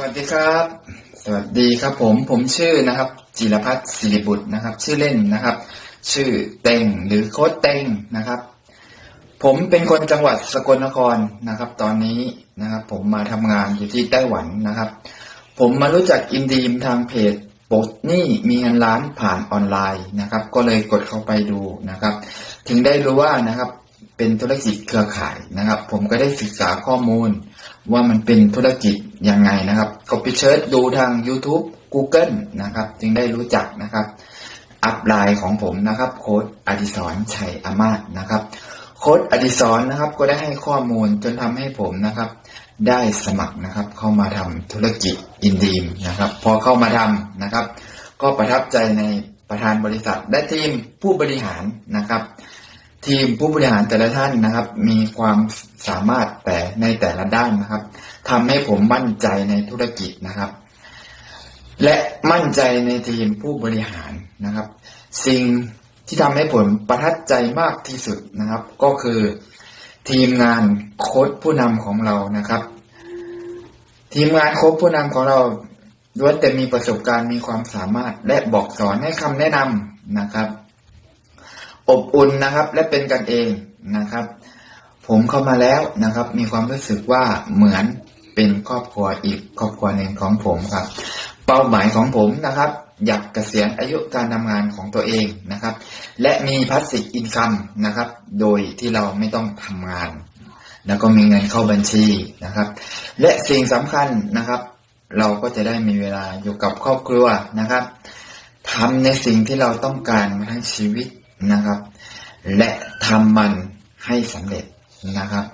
วัสดีครับ สวัสดีครับผม ผมชื่อนะครับ จิรพัฒน์ศิริบุตรนะครับ ชื่อเล่นนะครับ ชื่อเต็งหรือโค้ดเต็งนะครับ ผมเป็นคนจังหวัดสกลนครนะครับ ตอนนี้นะครับ ผมมาทำงานอยู่ที่ไต้หวันนะครับ ผมมารู้จักอินดีมทางเพจโปสนี่มีเงินล้านผ่านออนไลน์นะครับ ก็เลยกดเข้าไปดูนะครับ ถึงได้รู้ว่านะครับ เป็นธุรกิจเครือข่ายนะครับ ผมก็ได้ศึกษาข้อมูล ว่ามันเป็นธุรกิจยังไงนะครับก็ไปเชิญดูทาง YouTube Google นะครับ จึงได้รู้จักนะครับ อัพไลน์ของผมนะครับ โค้ดอดิศรชัยอามาศนะครับ โค้ดอดิศรนะครับ ก็ได้ให้ข้อมูลจนทำให้ผมนะครับ ได้สมัครนะครับ เข้ามาทำธุรกิจอินดีมนะครับ พอเข้ามาทำนะครับ ก็ประทับใจในประธานบริษัทและทีมผู้บริหารนะครับ ทีมผู้บริหารแต่ละท่านนะครับ มีความสามารถแต่ในแต่ละด้านนะครับทำให้ผมมั่นใจในธุรกิจนะครับ และมั่นใจในทีมผู้บริหารนะครับ สิ่งที่ทำให้ผมประทับใจมากที่สุดนะครับ ก็คือ ทีมงานโค้ชผู้นำของเรานะครับ ทีมงานโค้ชผู้นำของเราล้วนแต่มีประสบการณ์มีความสามารถและบอกสอนให้คำแนะนำนะครับ อบอุ่นนะครับ และเป็นกันเองนะครับ ผมเข้ามาแล้วนะครับ มีความรู้สึกว่าเหมือนเป็นครอบครัวอีกครอบครัวหนึ่งของผมครับ เป้าหมายของผมนะครับ อยากเกษียณอายุการทำงานของตัวเองนะครับ และมีพัสสิอินคัมนะครับ โดยที่เราไม่ต้องทำงาน แล้วก็มีเงินเข้าบัญชีนะครับ และสิ่งสำคัญนะครับ เราก็จะได้มีเวลาอยู่กับครอบครัวนะครับทำในสิ่งที่เราต้องการมาทั้งชีวิต นะครับ และทำมันให้สำเร็จนะครับ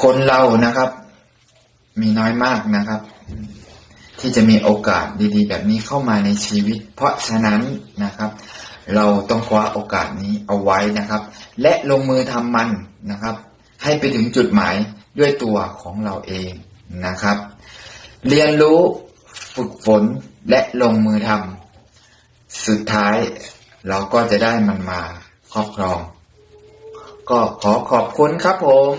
คนเรานะครับ มีน้อยมากนะครับ ที่จะมีโอกาสดีๆ แบบนี้เข้ามาในชีวิต เพราะฉะนั้นนะครับ เราต้องคว้าโอกาสนี้เอาไว้นะครับ และลงมือทำมันนะครับ ให้ไปถึงจุดหมายด้วยตัวของเราเองนะครับ เรียนรู้ฝึกฝนและลงมือทำสุดท้าย เราก็จะได้มันมาครอบครอง ก็ขอขอบคุณครับผม